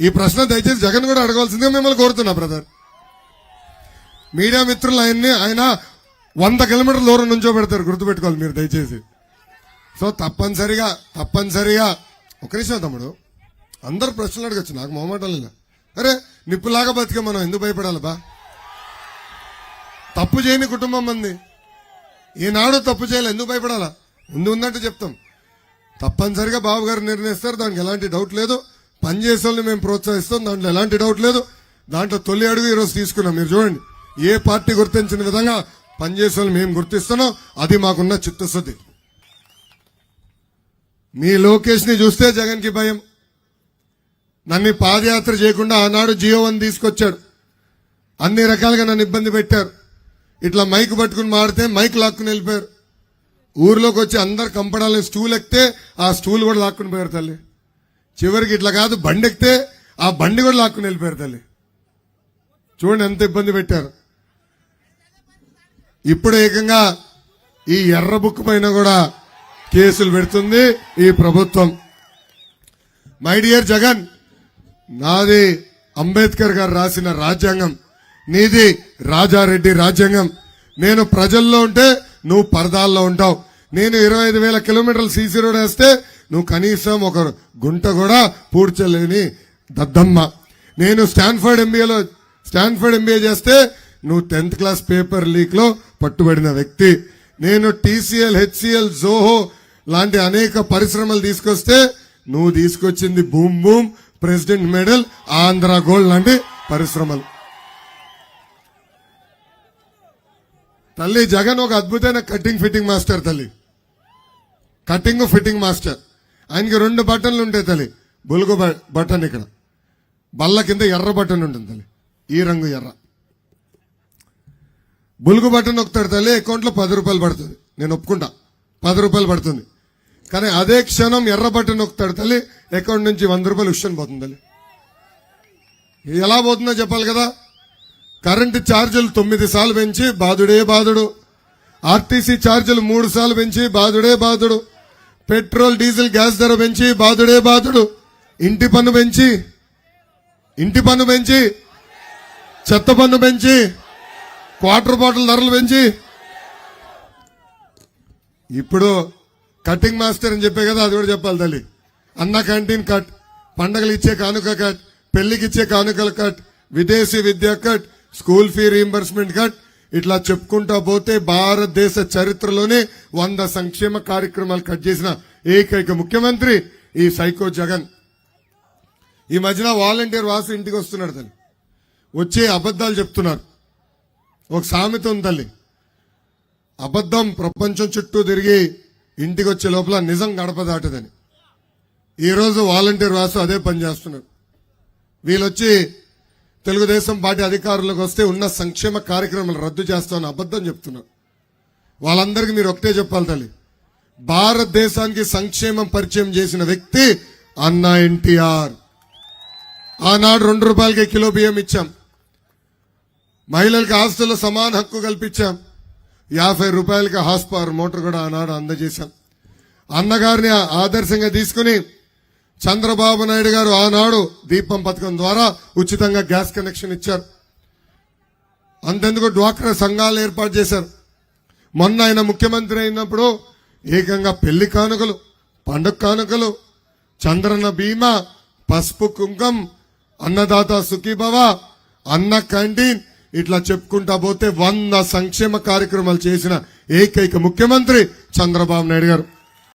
ఈ ప్రశ్న దయచేసి జగన్ కూడా అడగవలసిందిగా మిమ్మల్ని కోరుతున్నా బ్రదర్. మీడియా మిత్రులు ఆయన్ని ఆయన వంద కిలోమీటర్ల దూరం నుంచో పెడతారు గుర్తుపెట్టుకోవాలి మీరు దయచేసి. సో తప్పనిసరిగా తప్పనిసరిగా ఒక నిమిషం తమ్ముడు. అందరు ప్రశ్నలు అడగచ్చు నాకు మొహమాటం లేదు. అరే నిప్పులాగా బతికే మనం ఎందుకు భయపడాలి బా? తప్పు చేయని కుటుంబం మంది. ఈనాడు తప్పు చేయాలి ఎందుకు భయపడాలా? ముందు ఉందంటే చెప్తాం. తప్పనిసరిగా బాబు గారు నిర్ణయిస్తారు దానికి ఎలాంటి డౌట్ లేదు. పనిచేసే వాళ్ళని మేము ప్రోత్సహిస్తాం. దాంట్లో ఎలాంటి డౌట్ లేదు. దాంట్లో తొలి అడుగు ఈరోజు తీసుకున్నాం. మీరు చూడండి ఏ పార్టీ గుర్తించిన విధంగా పనిచేసే వాళ్ళని మేము గుర్తిస్తున్నాం. అది మాకున్న చిత్తశుద్ధి. మీ లోకేష్ని చూస్తే జగన్కి భయం. నన్ను పాదయాత్ర చేయకుండా ఆనాడు జియో వన్ తీసుకొచ్చాడు. అన్ని రకాలుగా నన్ను ఇబ్బంది పెట్టారు. ఇట్లా మైక్ పట్టుకుని మాడితే మైక్ లాక్కుని వెళ్ళిపోయారు. ఊర్లోకి వచ్చి అందరు కంపడాలని స్టూల్ ఎక్కితే ఆ స్టూల్ కూడా లాక్కుని పోయారు తల్లి. చివరికి ఇట్లా కాదు బండి ఎక్కితే ఆ బండి కూడా లాక్కుని వెళ్ళిపోయారు తల్లి. చూడండి ఎంత ఇబ్బంది పెట్టారు. ఇప్పుడు ఏకంగా ఈ ఎర్ర బుక్ పైన కూడా కేసులు పెడుతుంది ఈ ప్రభుత్వం. మై డియర్ జగన్ నాది అంబేద్కర్ గారు రాసిన రాజ్యాంగం నీది రాజారెడ్డి రాజ్యాంగం. నేను ప్రజల్లో ఉంటే నువ్వు పరదాల్లో ఉంటావు. నేను ఇరవై ఐదు వేల కిలోమీటర్లు సీసీ రోడ్ వేస్తే నువ్వు కనీసం ఒక గుంట కూడా పూడ్చలేని దద్దమ్మ. నేను స్టాన్ఫర్డ్ ఎంబీఏలో స్టాన్ఫర్డ్ ఎంబీఏ చేస్తే నువ్వు టెన్త్ క్లాస్ పేపర్ లీక్లో పట్టుబడిన వ్యక్తి. నేను టీసీఎల్ హెచ్సిఎల్ జోహో లాంటి అనేక పరిశ్రమలు తీసుకొస్తే నువ్వు తీసుకొచ్చింది boom boom president medal Andhra gold లాంటి పరిశ్రమలు. తల్లి జగన్ ఒక అద్భుతమైన కటింగ్ ఫిట్టింగ్ మాస్టర్ తల్లి. Cutting fitting master. ఆయనకి రెండు బటన్లు ఉంటాయి తల్లి. బులుగు బ- బటన్ ఇక్కడ. బల్ల కింద ఎర్ర బటన్ ఉంటుంది తల్లి. ఈ రంగు ఎర్ర. బొలుగు బటన్ నొక్కుతాడు తల్లి అకౌంట్లో పది రూపాయలు పడుతుంది. నేను ఒప్పుకుంటా. పది రూపాయలు పడుతుంది. కానీ అదే క్షణం ఎర్ర బటన్ నొక్కుతాడు తల్లి అకౌంట్ నుంచి వంద రూపాయలు ఉషన్ పోతుంది తల్లి. ఎలా పోతుందో చెప్పాలి కదా? కరెంటు ఛార్జీలు తొమ్మిది సార్లు పెంచి బాధుడే బాధుడు. ఆర్టీసీ ఛార్జీలు మూడు సార్లు పెంచి బాధుడే బాధుడు. పెట్రోల్ డీజిల్ గ్యాస్ ధర పెంచి బాధుడే బాధుడు. ఇంటి పన్ను పెంచి ఇంటి పన్ను పెంచి చెత్త పన్ను పెంచి క్వార్టర్ బాటిల్ ధరలు పెంచి. ఇప్పుడు కటింగ్ మాస్టర్ అని చెప్పే కదా అది కూడా చెప్పాలి తల్లి. అన్న క్యాంటీన్ కట్ పండగలు ఇచ్చే కానుక కట్ పెళ్ళికి ఇచ్చే కానుకలు కట్ విదేశీ విద్య cut school fee reimbursement cut ఇట్లా చెప్పుకుంటా పోతే భారతదేశ చరిత్రలోనే వంద సంక్షేమ కార్యక్రమాలు కట్ చేసిన ఏకైక ముఖ్యమంత్రి ఈ సైకో జగన్. ఈ మధ్యన వాలంటీర్ వాసు ఇంటికి వస్తున్నాడు తల్లి. వచ్చే అబద్ధాలు చెప్తున్నారు. ఒక సామెత ఉంది తల్లి. అబద్ధం ప్రపంచం చుట్టూ తిరిగి ఇంటికి వచ్చే లోపల నిజం గడప దాటదని ఈరోజు వాలంటీర్ వాసు అదే పని చేస్తున్నారు. వీళ్ళొచ్చి తెలుగుదేశం పార్టీ అధికారులకు వస్తే ఉన్న సంక్షేమ కార్యక్రమాలు రద్దు చేస్తామని అబద్ధం చెప్తున్నారు వాళ్ళందరికీ మీరు ఒకటే చెప్పాలి తల్లి. భారతదేశానికి సంక్షేమం పరిచయం చేసిన వ్యక్తి అన్న ఎన్టీఆర్. ఆనాడు రెండు రూపాయలకి కిలో బియ్యం ఇచ్చాం. మహిళలకు ఆస్తుల్లో సమాన హక్కు కల్పించాం. యాభై రూపాయలకి హాస్పవర్ మోటార్ కూడా ఆనాడు అందజేశాం. అన్నగారిని ఆదర్శంగా తీసుకుని చంద్రబాబు నాయుడు గారు ఆనాడు దీపం పథకం ద్వారా ఉచితంగా గ్యాస్ కనెక్షన్ ఇచ్చారు. అంతెందుకు డ్వాక్రా సంఘాలు ఏర్పాటు చేశారు. మొన్న ఆయన ముఖ్యమంత్రి అయినప్పుడు ఏకంగా పెళ్ళి కానుకలు పండుగ కానుకలు చంద్రన్న బీమా పసుపు కుంకం అన్నదాత సుఖీభవ అన్న క్యాంటీన్ ఇట్లా చెప్పుకుంటా పోతే వంద సంక్షేమ కార్యక్రమాలు చేసిన ఏకైక ముఖ్యమంత్రి చంద్రబాబు నాయుడు గారు.